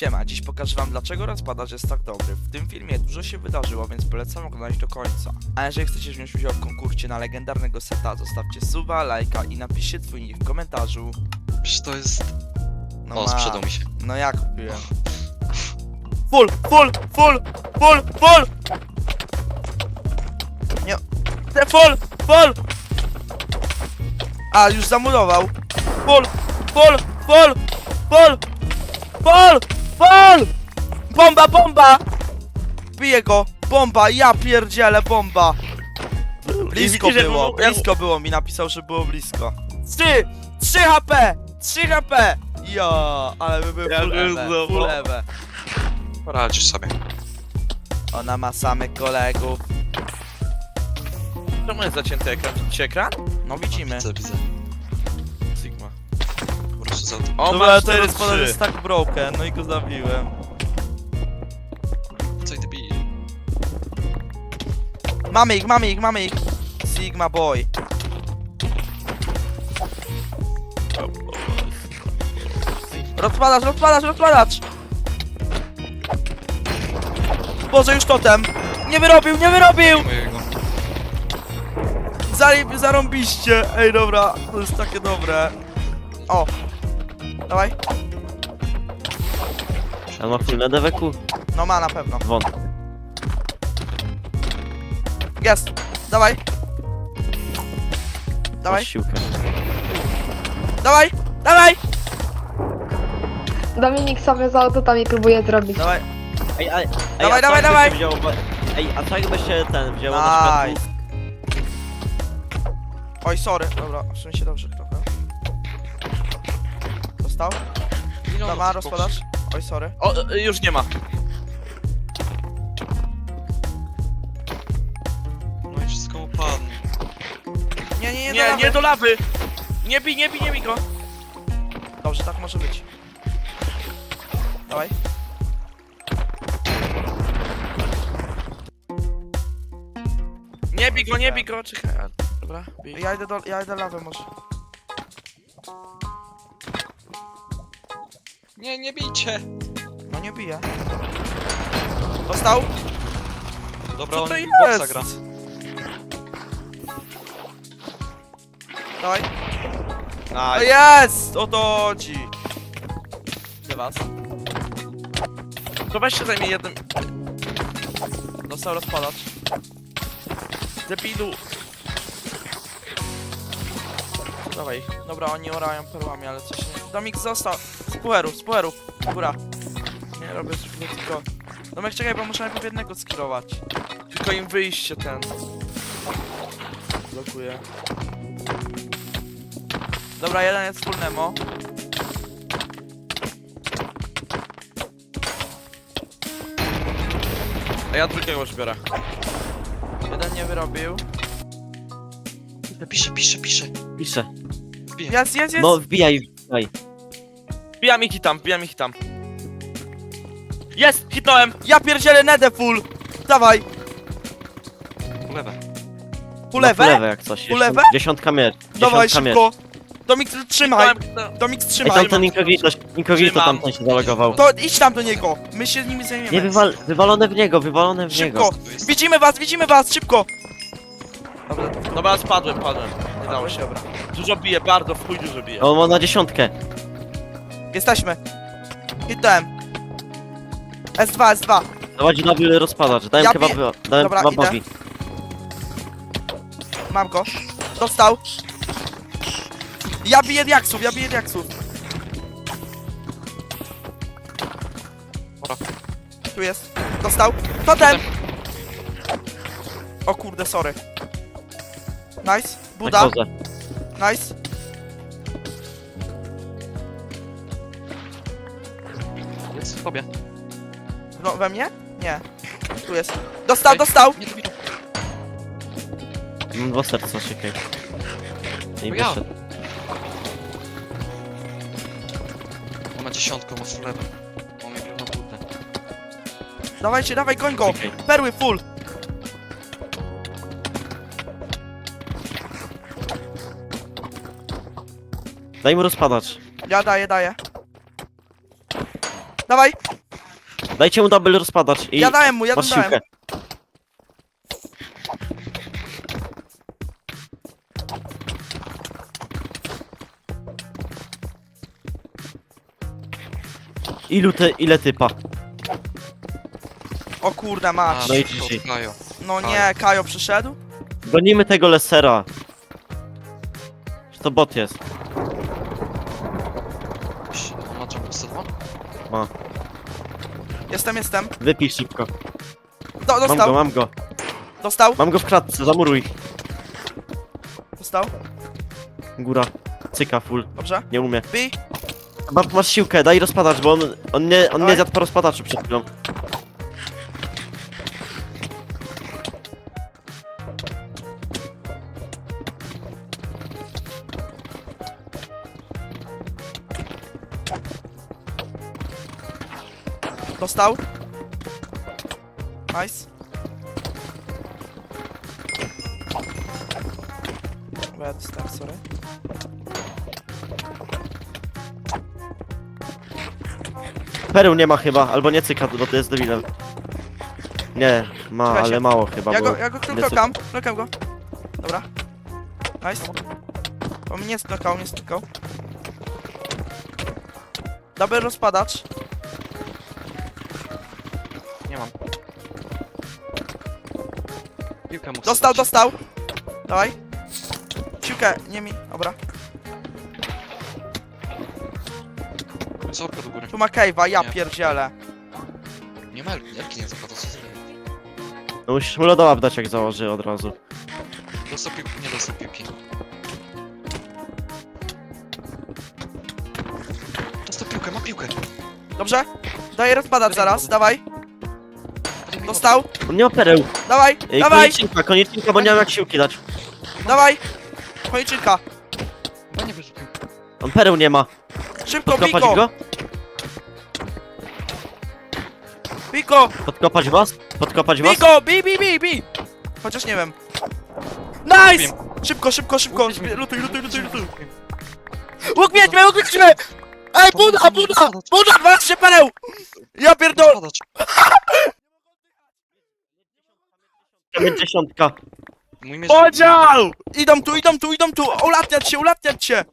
Siema, dziś pokażę wam dlaczego rozpadacz jest tak dobry. W tym filmie dużo się wydarzyło, więc polecam oglądać do końca. A jeżeli chcecie wziąć udział w konkursie na legendarnego seta, zostawcie suba, lajka i napiszcie twój nick w komentarzu. Przecież to jest... No o, ma- sprzedał mi się. No jak kupiłem? Full, full, full, full, full! Nie, te full, full! A, już zamurował. Full, full, full, full, full, full! Bomba, bomba! Biję go, bomba, ja pierdzielę, bomba! Blisko widzicie, że było, było- blisko było, mi napisał, że było blisko. 3, 3 HP, 3 HP! Ja, ale by był Ja full bym znowu. Poradzisz sobie. Ona ma samych kolegów. Czemu jest zacięty ekran? Widzicie ekran? No widzimy. Widzę, widzę. O, Dobra, ma to jest, 4-3. jest tak broken, no i go zabiłem. Co ty bij? Mamy ich, mamy ich, mamy ich. Sigma boy. Rozpadacz, rozpadacz, rozpadacz! Boże, już totem! Nie wyrobił, nie wyrobił! Mojego. Zarąbiście! Ej, dobra, to jest takie dobre. O! Dawaj. A ma full na deweku? No ma na pewno. Wątpię. Jest! Dawaj! Dawaj, Masz siłkę. dawaj, dawaj! Dominik sobie z autotami próbuje zrobić. Dawaj, Ej, ej, ej, Dawaj, a dawaj, dawaj! się Wziął, bo... Ej, a co jakby się ten wziął na przykład... nice! Oj, sorry, dobra, w sensie dobrze trochę. Dostał? Ile on rozpadasz? Oj, sorry. O, y, już nie ma. No i wszystko upadnie. Nie, nie, nie, Nie, do nie do lawy! Nie bij, nie bij, nie bij go! Dobrze, tak może być. Dawaj. Nie bij go, nie bij go, czekaj. a, Dobra, bij. Ja idę do, ja idę lawę może. Nie, nie bijcie! No nie biję. Dostał? Dobra, Co on to boksa jest? gra. Dawaj. No Nice. jest! O to chodzi. Gdzie was? To weź się zajmie jednym... Dostał rozpadacz. Debilu. Dawaj. Dobra, oni orają perłami, ale coś nie... Domik został. Puerów, z puerów. Góra. Nie robię sobie tylko... Domek, czekaj, bo muszę najpierw jednego skillować. Tylko im wyjście ten. Blokuję. Dobra, jeden jest full Nemo. A ja drugiego już biorę. Jeden nie wyrobił. Pisze, pisze, pisze. Piszę. Jest, jest, jest! No, wbijaj, wbijaj. Bijam ich hitam, bijam ich hitam. Jest! Hitnąłem! Ja pierdzielę Nede full! Dawaj! Lewe. Na lewe? lewe jak coś. Full Dziesiąt- lewe? Dziesiątka miecz. Dawaj, Dziesiątka miecz. szybko! Domik, trzymaj! Hitnąłem. Domik, Ej, trzymaj! tamten incognito, incognito Trzymam. tamten się zalogował. To idź tam do niego! My się z nimi zajmiemy. Nie, wywal, wywalone w niego, wywalone w niego. Szybko! Widzimy was, widzimy was, szybko! Dobra, spadłem, padłem. Nie dało się. Dobra. Dużo bije, bardzo w chuj dużo bije. On ma na dziesiątkę. Jesteśmy. Hitnąłem. S2, S2. Dawać double rozpadacz. Dałem Ja chyba, bie- by- dałem Dobra, chyba idę. Mam go. Dostał. Ja biję diaksów, ja biję diaksów. Dobra. Tu jest. Dostał. Totem! O kurde, sorry. Nice. Buda. Nice. W tobie. No, we mnie? Nie. Tu jest. Dostał, dostał! Nie dobiję. Mam dwa serca, czekaj. I ja. wyszedł. On ma dziesiątkę, ma full lewe. On mnie na butę. Dawajcie, dawaj, goń go! Czekaj. Perły full! Daj mu rozpadacz. Ja daję, daję. Dawaj, Dajcie mu double rozpadacz i ja dałem mu, ja masz dałem. siłkę. Ilu te, ile typa? O kurde, mać. No i. Kajo. No nie, Kajo przyszedł? Gonimy tego lesera. Czy to bot jest? Jestem, jestem. Wypij szybko. Do, Mam go, mam go. dostał, Mam go w kratce, zamuruj. dostał. Góra. Cyka full. Dobrze. Nie umie. Bij. Chyba masz siłkę, daj rozpadacz, bo on, on nie, on nie zjadł po rozpadaczu przed chwilą. Dostał. Nice. Bo ja dostałem, sorry. Pereł nie ma chyba, albo nie cyka, bo to jest debilem. Nie, ma, Czekajcie. ale mało chyba, Ja bo... go, ja go nie go. Dobra. Nice. On mnie nie snokał, nie snokał. Dobry rozpadacz. Nie mam. Piłkę mu chcę Dostał, dać. dostał. Dawaj. Siłkę, nie mi. Dobra. Zorka do góry. Tu ma cave'a, ja Nie. pierdzielę. Nie ma Elki nie zakłada, co zrobił. No musisz mu lodołap dać jak założy od razu. Dostał piłki, nie dostał piłki. Dostał piłkę, ma piłkę. Dobrze? Daję rozpadacz zaraz, dawaj. Dostał. On nie ma pereł. Dawaj, Ej, dawaj, konieczynka, konieczynka, bo nie mam jak siłki dać. dawaj. Koniczynka. wodę. Chyba nie wyrzucił. On pereł nie ma. Szybko, Podkopać Biko. go? Biko, Podkopać was? Podkopać was? Biko, bi, bi, bi, bi. Chociaż nie wiem. Nice! Szybko, szybko, szybko. Mnie. Lutuj, lutuj, lutuj, lutuj. Łuk wiedźmy, łuk wiedźmy! Ej, buda, buda! Buda, 12 pereł! Ja pierdol... Dziesiątka. Mój mierz... Podział! Idą tu, idą tu, idą tu! Ulatniać się, ulatniać się!